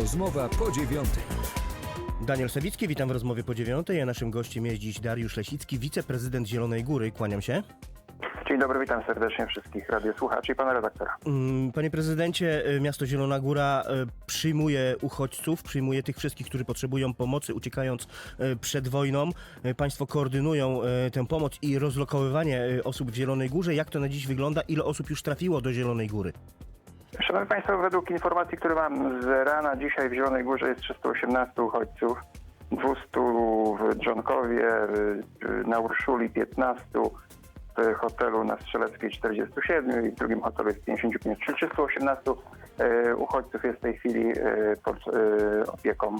Rozmowa po dziewiątej. Daniel Sawicki, witam w rozmowie po dziewiątej, a naszym gościem jest dziś Dariusz Lesicki, wiceprezydent Zielonej Góry. Kłaniam się. Dzień dobry, witam serdecznie wszystkich radiosłuchaczy i pana redaktora. Mm, Panie prezydencie, y, miasto Zielona Góra y, przyjmuje uchodźców, przyjmuje tych wszystkich, którzy potrzebują pomocy, uciekając y, przed wojną. Państwo koordynują tę pomoc i rozlokowywanie osób w Zielonej Górze. Jak to na dziś wygląda? Ile osób już trafiło do Zielonej Góry? Szanowni Państwo, według informacji, które mam z rana, dzisiaj w Zielonej Górze jest 318 uchodźców, 200 w Dżonkowie, na Urszuli 15, w hotelu na Strzeleckiej 47 i w drugim hotelu jest 55. Czyli 318 y, uchodźców jest w tej chwili y, pod y, opieką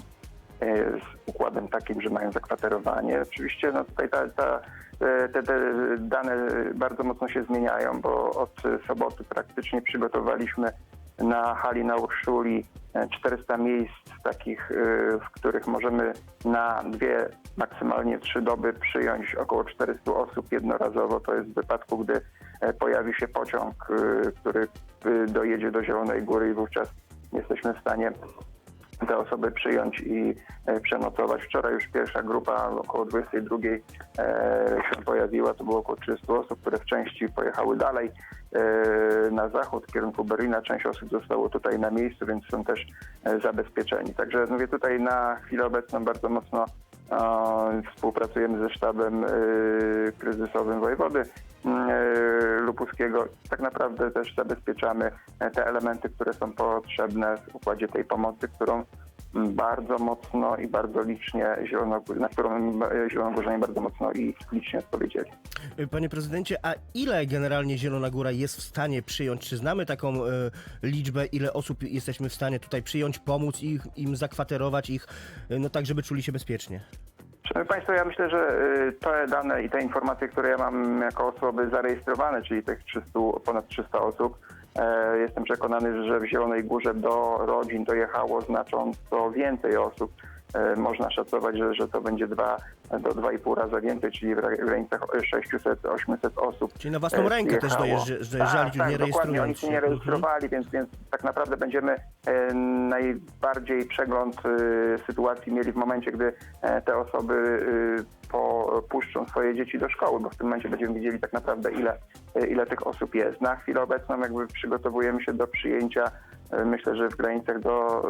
z układem takim, że mają zakwaterowanie. Oczywiście no tutaj ta, ta, e, te, te dane bardzo mocno się zmieniają, bo od soboty praktycznie przygotowaliśmy na hali na Urszuli e, 400 miejsc takich, e, w których możemy na dwie, maksymalnie trzy doby przyjąć około 400 osób jednorazowo. To jest w wypadku, gdy e, pojawi się pociąg, e, który e, dojedzie do Zielonej Góry i wówczas jesteśmy w stanie te osoby przyjąć i e, przenocować. Wczoraj już pierwsza grupa około 22 e, się pojawiła. To było około 30 osób, które w części pojechały dalej e, na zachód w kierunku Berlina. Część osób zostało tutaj na miejscu, więc są też zabezpieczeni. Także mówię tutaj na chwilę obecną bardzo mocno współpracujemy ze sztabem e, kryzysowym wojewody e, lubuskiego. Tak naprawdę też zabezpieczamy te elementy, które są potrzebne w układzie tej pomocy, którą bardzo mocno i bardzo licznie Zielonogór, na którą m, Zielonogórzanie bardzo mocno i licznie odpowiedzieli. Panie prezydencie, a ile generalnie Zielona Góra jest w stanie przyjąć? Czy znamy taką y, liczbę, ile osób jesteśmy w stanie tutaj przyjąć, pomóc ich, im zakwaterować ich, y, no tak, żeby czuli się bezpiecznie? Szanowni Państwo, ja myślę, że te dane i te informacje, które ja mam jako osoby zarejestrowane, czyli tych 300, ponad 300 osób, e, jestem przekonany, że w Zielonej Górze do rodzin dojechało znacząco więcej osób. E, Można szacować, że, że to będzie dwa, do 2,5 razy więcej, czyli w ra- w granicach 600-800 osób. Czyli na własną e, rękę też dojeżdżali, tak, tak, nie dokładnie, oni się nie Mhm. rejestrowali, więc, więc tak naprawdę będziemy e, najbardziej przegląd sytuacji mieli w momencie, gdy te osoby popuszczą swoje dzieci do szkoły, bo w tym momencie będziemy widzieli tak naprawdę ile, ile tych osób jest. Na chwilę obecną jakby przygotowujemy się do przyjęcia Myślę, że w granicach do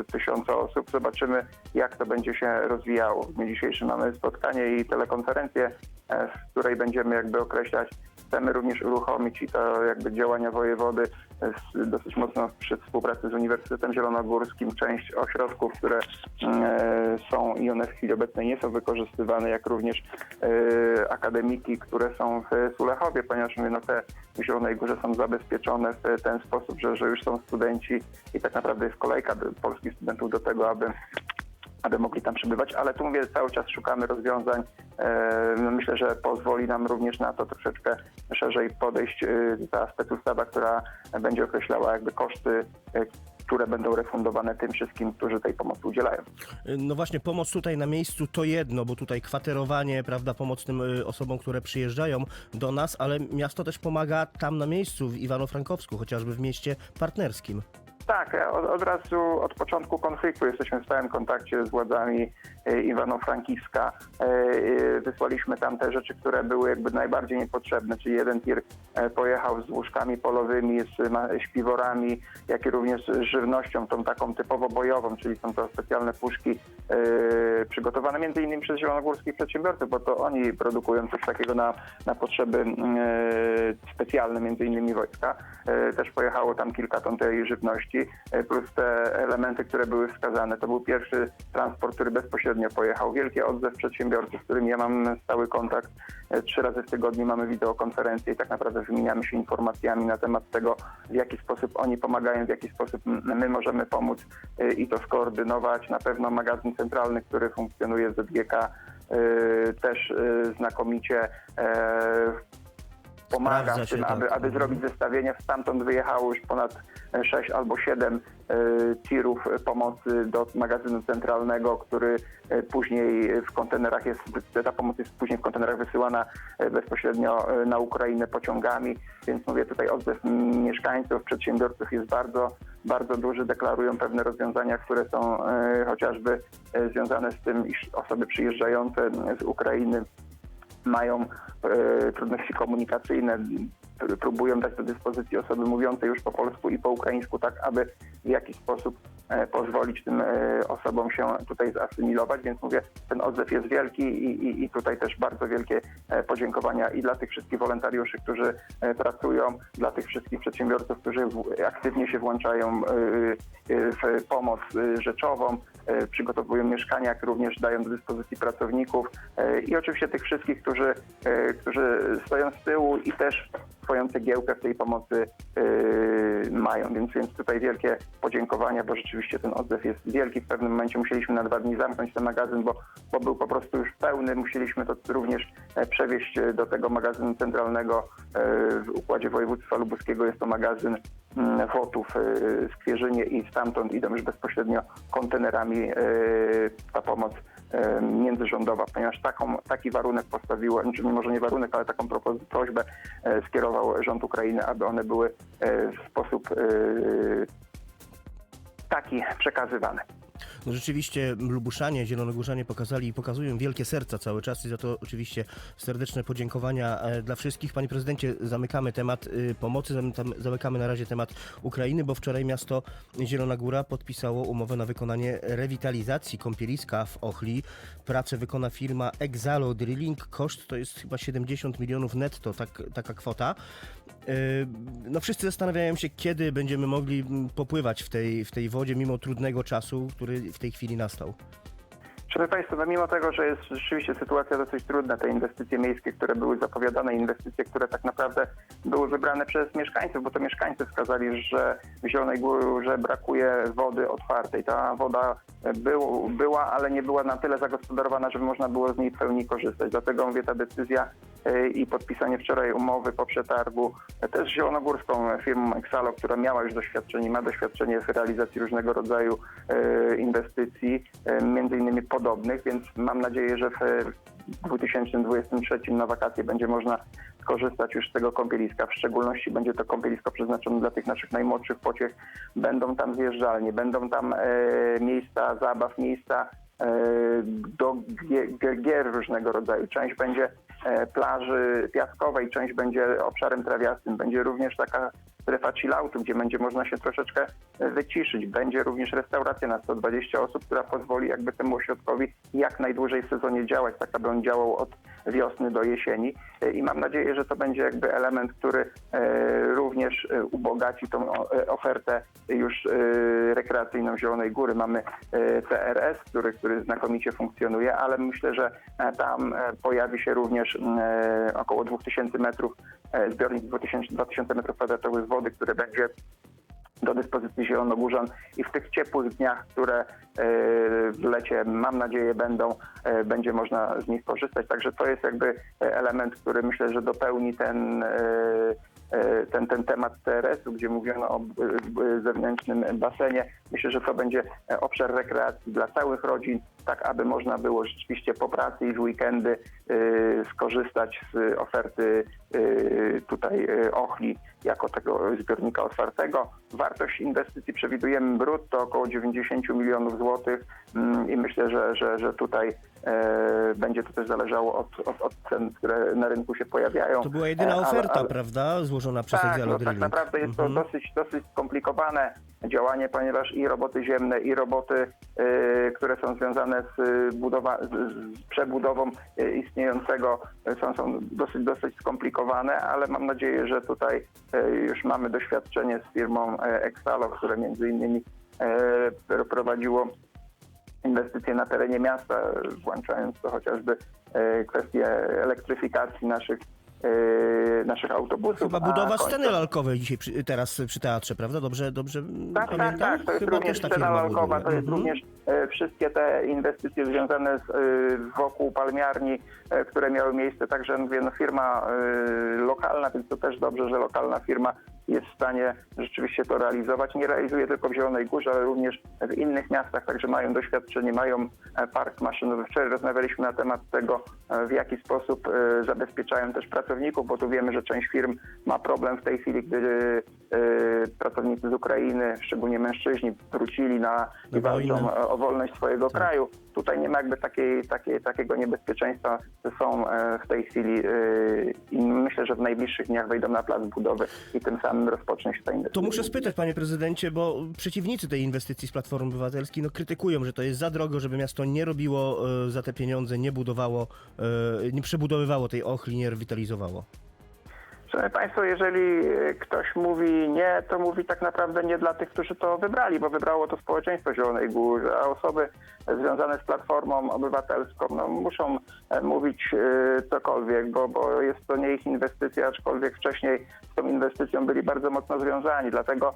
y, tysiąca osób. Zobaczymy, jak to będzie się rozwijało. W dniu dzisiejszym mamy spotkanie i telekonferencję, e, w której będziemy jakby określać Chcemy również uruchomić i to jakby działania wojewody e, dosyć mocno przy współpracy z Uniwersytetem Zielonogórskim. Część ośrodków, które e, są i one w chwili obecnej nie są wykorzystywane, jak również e, akademiki, które są w Sulechowie, ponieważ no, te w Zielonej Górze są zabezpieczone w ten sposób, że, że już są studenci i tak naprawdę jest kolejka polskich studentów do tego, aby aby mogli tam przebywać, ale tu mówię, cały czas szukamy rozwiązań. E, no myślę, że pozwoli nam również na to troszeczkę szerzej podejść e, ta specustawa, która będzie określała jakby koszty, e, które będą refundowane tym wszystkim, którzy tej pomocy udzielają. Y, No właśnie, pomoc tutaj na miejscu to jedno, bo tutaj kwaterowanie, prawda, pomoc tym y, osobom, które przyjeżdżają do nas, ale miasto też pomaga tam na miejscu, w Iwano-Frankowsku, chociażby w mieście partnerskim. Tak, od, od razu od początku konfliktu jesteśmy w stałym kontakcie z władzami e, Iwano-Frankiwska. E, e, Wysłaliśmy tam te rzeczy, które były jakby najbardziej niepotrzebne, czyli jeden tir pojechał z łóżkami polowymi, z śpiworami, jak i również z żywnością, tą taką typowo bojową, czyli są to specjalne puszki przygotowane między innymi przez zielonogórskich przedsiębiorców, bo to oni produkują coś takiego na, na potrzeby specjalne, między innymi wojska. Też pojechało tam kilka ton tej żywności, e, plus te elementy, które były wskazane. To był pierwszy transport, który bezpośrednio pojechał. Wielki odzew przedsiębiorców, z którymi ja mam stały kontakt. E, Trzy razy w tygodniu mamy wideokonferencje i tak naprawdę wymieniamy się informacjami na temat tego, w jaki sposób oni pomagają, w jaki sposób my możemy pomóc e, i to skoordynować. Na pewno magazyn centralny, który funkcjonuje z ZGK, też znakomicie pomaga w tym, aby, aby zrobić zestawienie. Stamtąd wyjechało już ponad 6 albo 7 tirów pomocy do magazynu centralnego, który e, później w kontenerach jest, ta pomoc jest później w kontenerach wysyłana e, bezpośrednio e, na Ukrainę pociągami, więc mówię tutaj odzew mieszkańców, przedsiębiorców jest bardzo, bardzo duży, deklarują pewne rozwiązania, które są e, chociażby e, związane z tym, iż osoby przyjeżdżające z Ukrainy mają e, trudności komunikacyjne, próbują dać do dyspozycji osoby mówiące już po polsku i po ukraińsku, tak aby w jakiś sposób pozwolić tym e, osobom się tutaj zasymilować, więc mówię, ten odzew jest wielki i, i, i tutaj też bardzo wielkie e, podziękowania i dla tych wszystkich wolontariuszy, którzy e, pracują, dla tych wszystkich przedsiębiorców, którzy aktywnie się włączają e, e, w pomoc e, rzeczową, e, przygotowują mieszkania, jak również dają do dyspozycji pracowników e, i oczywiście tych wszystkich, którzy, e, którzy stoją z tyłu i też swoją cegiełkę w tej pomocy e, mają. Więc, więc tutaj wielkie podziękowania, bo rzeczywiście ten odzew jest wielki. W pewnym momencie musieliśmy na dwa dni zamknąć ten magazyn, bo, bo był po prostu już pełny. Musieliśmy to również e, przewieźć e, do tego magazynu centralnego e, w układzie województwa lubuskiego. Jest to magazyn mm, Wotów e, w Kwierzynie i stamtąd idą już bezpośrednio kontenerami ta pomoc międzyrządowa, ponieważ taką, taki warunek postawiło, znaczy może nie warunek, ale taką prośbę e, skierował rząd Ukrainy, aby one były e, w sposób e, taki przekazywane. Rzeczywiście Lubuszanie, Zielonogórzanie pokazali i pokazują wielkie serca cały czas i za to oczywiście serdeczne podziękowania e, dla wszystkich. Panie prezydencie, zamykamy temat y, pomocy, zamykamy na razie temat Ukrainy, bo wczoraj miasto Zielona Góra podpisało umowę na wykonanie rewitalizacji kąpieliska w Ochli. Pracę wykona firma Exalo Drilling. Koszt to jest chyba 70 milionów netto, tak, taka kwota. Yy, No wszyscy zastanawiają się, kiedy będziemy mogli mm, popływać w tej, w tej wodzie, mimo trudnego czasu, który w tej chwili nastał. Szanowni Państwo, no mimo tego, że jest rzeczywiście sytuacja dosyć trudna, te inwestycje miejskie, które były zapowiadane, inwestycje, które tak naprawdę były wybrane przez mieszkańców, bo to mieszkańcy wskazali, że w Zielonej Górze brakuje wody otwartej. Ta woda był, była, ale nie była na tyle zagospodarowana, żeby można było z niej w pełni korzystać. Dlatego mówię, ta decyzja i podpisanie wczoraj umowy po przetargu e, też z zielonogórską firmą Exalo, która miała już doświadczenie, ma doświadczenie w realizacji różnego rodzaju e, inwestycji, e, między innymi podobnych, więc mam nadzieję, że w e, 2023 na wakacje będzie można skorzystać już z tego kąpieliska. W szczególności będzie to kąpielisko przeznaczone dla tych naszych najmłodszych pociech. Będą tam zjeżdżalnie, będą tam e, miejsca zabaw, miejsca e, do gie- gier, gier różnego rodzaju. Część będzie e, plaży piaskowej, część będzie obszarem trawiastym. Będzie również taka strefa chilloutu, gdzie będzie można się troszeczkę e, wyciszyć. Będzie również restauracja na 120 osób, która pozwoli jakby temu ośrodkowi jak najdłużej w sezonie działać, tak aby on działał od wiosny do jesieni. E, I mam nadzieję, że to będzie jakby element, który e, również e, ubogaci tą ofertę już rekreacyjną Zielonej Góry. Mamy TRS, który, który znakomicie funkcjonuje, ale myślę, że tam pojawi się również około 2000 metrów, zbiornik 2000, 2000 metrów kwadratowych wody, które będzie do dyspozycji Zielonogórzan i w tych ciepłych dniach, które e, w lecie mam nadzieję będą, e, będzie można z nich korzystać. Także to jest jakby e, element, który myślę, że dopełni ten, ten, ten temat TRS-u, gdzie mówiono o zewnętrznym basenie. Myślę, że to będzie obszar rekreacji dla całych rodzin, tak aby można było rzeczywiście po pracy i w weekendy skorzystać z oferty tutaj Ochli jako tego zbiornika otwartego. Wartość inwestycji przewidujemy brutto około 90 milionów złotych mm, i myślę, że, że, że tutaj będzie to też zależało od, od, od cen, które na rynku się pojawiają. To była jedyna E, ale- oferta, ale- prawda, złożona przez tak, Exalo no, tak naprawdę jest to Mhm. dosyć, dosyć skomplikowane działanie, ponieważ i roboty ziemne, i roboty, y, które są związane z, budowa- z, przebudową istniejącego są, są dosyć, dosyć skomplikowane, ale mam nadzieję, że tutaj już mamy doświadczenie z firmą e, Exalo, które między innymi e, prowadziło inwestycje na terenie miasta, włączając to chociażby e, kwestie elektryfikacji naszych e, naszych autobusów. Chyba budowa końcem- sceny lalkowej dzisiaj przy, teraz przy teatrze, prawda? Dobrze, dobrze Tak, tak, pamiętam? tak. To jest Chyba również scena lalkowa, to jest Mhm. również e, wszystkie te inwestycje związane z, wokół palmiarni, które miały miejsce. Także mówię, no firma lokalna, więc to też dobrze, że lokalna firma jest w stanie rzeczywiście to realizować. Nie realizuje tylko w Zielonej Górze, ale również w innych miastach, także mają doświadczenie, mają e, park maszynowy. Wczoraj rozmawialiśmy na temat tego, e, w jaki sposób e, zabezpieczają też pracowników, bo tu wiemy, że część firm ma problem w tej chwili, gdy pracownicy z Ukrainy, szczególnie mężczyźni, wrócili na i walczą o wolność swojego Tak. kraju. Tutaj nie ma jakby takiej, takiej, takiego niebezpieczeństwa, są w tej chwili i myślę, że w najbliższych dniach wejdą na plac budowy i tym samym rozpocznie się ta To inwestycja. muszę spytać, panie prezydencie, bo przeciwnicy tej inwestycji z Platformy Obywatelskiej no, krytykują, że to jest za drogo, żeby miasto nie robiło e, za te pieniądze, nie budowało, e, nie przebudowywało tej ochli, nie rewitalizowało. Szanowni Państwo, jeżeli e, ktoś mówi nie, to mówi tak naprawdę nie dla tych, którzy to wybrali, bo wybrało to społeczeństwo Zielonej Góry, a osoby związane z Platformą Obywatelską no, muszą e, mówić e, cokolwiek, bo, bo jest to nie ich inwestycja, aczkolwiek wcześniej z tą inwestycją byli bardzo mocno związani. Dlatego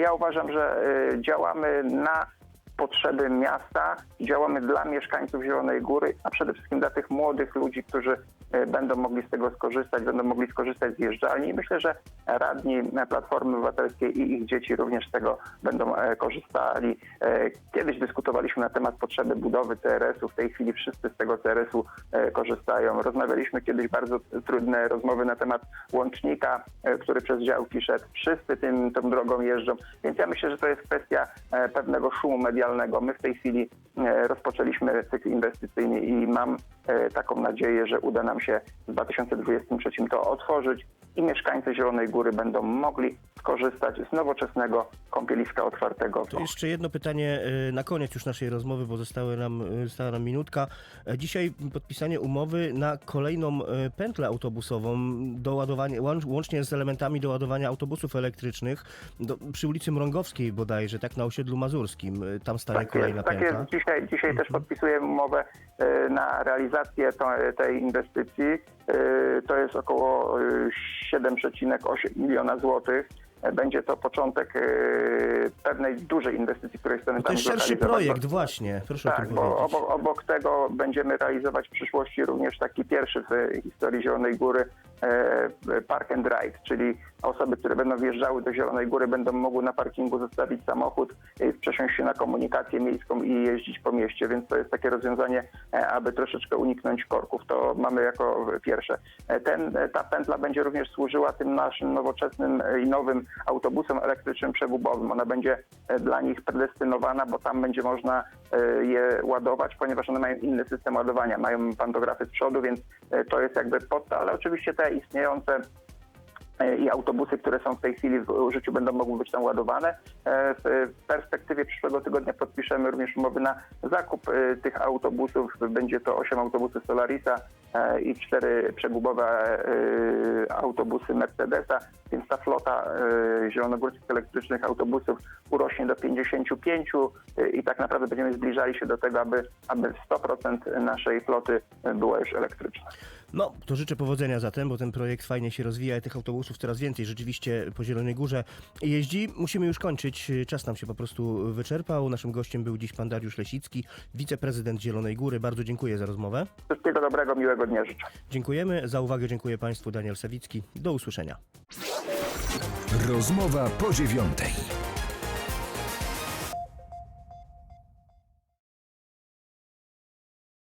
ja uważam, że działamy na potrzeby miasta, działamy dla mieszkańców Zielonej Góry, a przede wszystkim dla tych młodych ludzi, którzy będą mogli z tego skorzystać, będą mogli skorzystać z jeżdżalni. I myślę, że radni Platformy Obywatelskiej i ich dzieci również z tego będą e, korzystali. E, Kiedyś dyskutowaliśmy na temat potrzeby budowy CRS-u, w tej chwili wszyscy z tego CRS-u e, korzystają. Rozmawialiśmy kiedyś bardzo trudne rozmowy na temat łącznika, który przez działki szedł. Wszyscy tym, tą drogą jeżdżą, więc ja myślę, że to jest kwestia pewnego szumu medialnego. My w tej chwili rozpoczęliśmy cykl inwestycyjny i mam taką nadzieję, że uda nam się w 2023 to otworzyć i mieszkańcy Zielonej Góry będą mogli skorzystać z nowoczesnego kąpieliska otwartego. To jeszcze jedno pytanie e, na koniec już naszej rozmowy, bo zostały nam, e, została nam minutka. E, Dzisiaj podpisanie umowy na kolejną e, pętlę autobusową do ładowania, łącz- łącznie z elementami do ładowania autobusów elektrycznych do, przy ulicy Mrągowskiej bodajże, tak na osiedlu mazurskim. Tam staje Tak kolejna jest, tak pętla. jest. Dzisiaj, dzisiaj też podpisujemy umowę na realizację to, tej inwestycji. E, To jest około e, 7,8 miliona złotych. Będzie to początek e, pewnej dużej inwestycji, której chcemy To tam jest szerszy projekt, właśnie. Proszę Tak, bo obok, obok tego będziemy realizować w przyszłości również taki pierwszy w historii Zielonej Góry Park and Ride, czyli osoby, które będą wjeżdżały do Zielonej Góry będą mogły na parkingu zostawić samochód, e, przesiąść się na komunikację miejską i jeździć po mieście, więc to jest takie rozwiązanie, e, aby troszeczkę uniknąć korków. To mamy jako pierwsze. E, Ten, e, ta pętla będzie również służyła tym naszym nowoczesnym e, i nowym autobusom elektrycznym przegubowym. Ona będzie e, dla nich predestynowana, bo tam będzie można e, je ładować, ponieważ one mają inny system ładowania. Mają pantografy z przodu, więc e, to jest jakby pod ale oczywiście te istniejące e, i autobusy, które są w tej chwili w użyciu, będą mogły być tam ładowane. E, W perspektywie przyszłego tygodnia podpiszemy również umowy na zakup e, tych autobusów. Będzie to 8 autobusów Solarisa i 4 przegubowe e, autobusy Mercedesa, więc ta flota e, zielonogórskich elektrycznych autobusów urośnie do 55 e, i tak naprawdę będziemy zbliżali się do tego, aby, aby 100% naszej floty e, była już elektryczna. No, to życzę powodzenia zatem, bo ten projekt fajnie się rozwija i tych autobusów coraz więcej rzeczywiście po Zielonej Górze jeździ. Musimy już kończyć, czas nam się po prostu wyczerpał. Naszym gościem był dziś pan Dariusz Lesicki, wiceprezydent Zielonej Góry. Bardzo dziękuję za rozmowę. Wszystkiego dobrego, miłego dnia życzę. Dziękujemy za uwagę, dziękuję państwu. Daniel Sawicki. Do usłyszenia. Rozmowa po dziewiątej.